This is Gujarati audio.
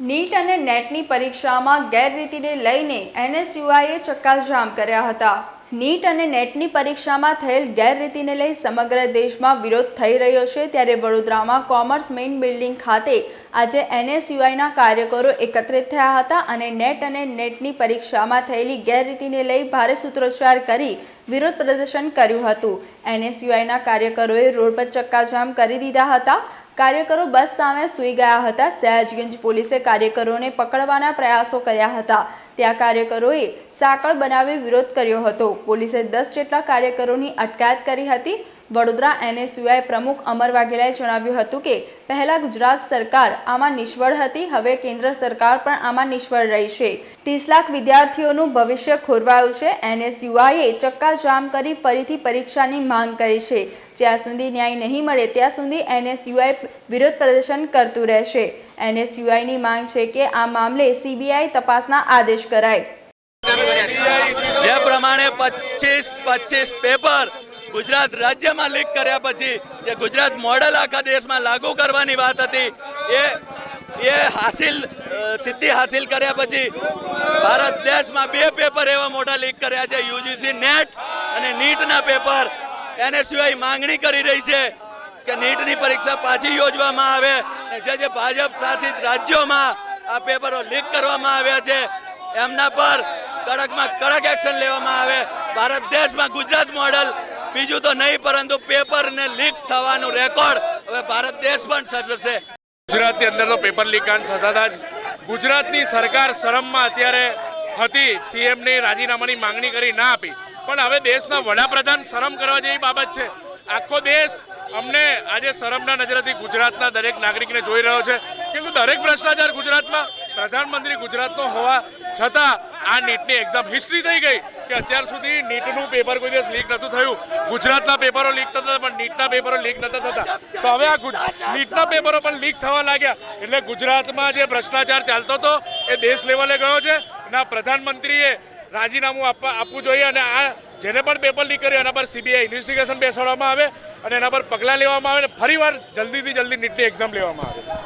નીટ અને નેટની પરીક્ષામાં ગેરરીતિને લઈને એનએસયુઆઈએ ચક્કાજામ કર્યા હતા. નીટ અને નેટની પરીક્ષામાં થયેલ ગેરરીતિને લઈ સમગ્ર દેશમાં વિરોધ થઈ રહ્યો છે ત્યારે વડોદરામાં કોમર્સ મેઇન બિલ્ડિંગ ખાતે આજે એનએસયુઆઈના કાર્યકરો એકત્રિત થયા હતા અને નેટ અને નેટની પરીક્ષામાં થયેલી ગેરરીતિને લઈ ભારે સૂત્રોચ્ચાર કરી વિરોધ પ્રદર્શન કર્યું હતું. એનએસયુઆઈના કાર્યકરોએ રોડ પર ચક્કાજામ કરી દીધા હતા. કાર્યકરો બસ સામે સૂઈ ગયા હતા. સયાજગંજ પોલીસે કાર્યકરોને પકડવાના પ્રયાસો કર્યા હતા. ત્યાં કાર્યકરોએ સાંકળ બનાવી વિરોધ કર્યો હતો. પોલીસે દસ જેટલા કાર્યકરોની અટકાયત કરી હતી. વડોદરા એનએસયુઆઈ પ્રમુખ અમર વાઘેલાએ જણાવ્યું હતું કે, પહેલાં ગુજરાત સરકાર આમાં નિષ્ફળ હતી, હવે કેન્દ્ર સરકાર પણ આમાં નિષ્ફળ રહી છે. ત્રીસ લાખ વિદ્યાર્થીઓનું ભવિષ્ય ખોરવાયું છે. એનએસયુઆઈએ ચક્કાજામ કરી ફરીથી પરીક્ષાની માંગ કરી છે. જ્યાં સુધી ન્યાય નહીં મળે, ત્યાં સુધી એનએસયુઆઈ વિરોધ પ્રદર્શન કરતું રહેશે. એનએસયુઆઈની માંગ છે કે આ મામલે સીબીઆઈ તપાસના આદેશ કરાય. જે પ્રમાણે પચીસ પચીસ પેપર ગુજરાત રાજ્યમાં લીક કર્યા પછી જે ગુજરાત મોડલ આખા દેશમાં લાગુ કરવાની વાત હતી, એ એ હાસિલ સિદ્ધિ હાસિલ કર્યા પછી ભારત દેશમાં બે પેપર એવા મોટા લીક કર્યા છે, યુજીસી નેટ અને નીટના પેપર. એને સિવાય માંગણી કરી રહી છે કે નીટની પરીક્ષા પાછી યોજવામાં આવે અને જે જે ભાજપ શાસિત રાજ્યોમાં આ પેપરો લીક કરવામાં આવ્યા છે, એમના પર કડકમાં કડક એક્શન લેવામાં આવે. ભારત દેશમાં ગુજરાત મોડલ બીજું તો નહીં, પરંતુ પેપર ને લીક થવાનું રેકોર્ડ હવે ભારત દેશ પણ સર્જશે. ગુજરાતની અંદર તો પેપર લીકાંડ થતા હતા જ. ગુજરાતની સરકાર શરમમાં અત્યારે હતી. સીએમની રાજીનામાની માંગણી કરી ના આપી. પણ હવે દેશના વડાપ્રધાન શરમ કરવા જેવી બાબત છે. આખો દેશ અમને આજે શરમના નજરેથી ગુજરાતના દરેક નાગરિકને જોઈ રહ્યો છે કેમ કે દરેક ભ્રષ્ટાચાર ગુજરાતમાં પ્રધાનમંત્રી ગુજરાતનો હોવા છતાં આ નીટની એક્ઝામ હિસ્ટ્રી થઈ ગઈ કે અત્યાર સુધી નીટનું પેપર કોઈ દિવસ લીક નહોતું થયું. ગુજરાતના પેપરો લીક થતા પણ નીટના પેપરો લીક નહોતા થતા. તો હવે આ નીટના પેપરો પણ લીક થવા લાગ્યા. એટલે ગુજરાતમાં જે ભ્રષ્ટાચાર ચાલતો હતો એ દેશ લેવલે ગયો છે. અને પ્રધાનમંત્રીએ રાજીનામું આપવા આપવું જોઈએ અને આ જેને પણ પેપર લીક કર્યું, એના પર સીબીઆઈ ઇન્વેસ્ટિગેશન બેસાડવામાં આવે અને એના પર પગલાં લેવામાં આવે અને ફરીવાર જલ્દીથી જલ્દી નીટની એક્ઝામ લેવામાં આવે.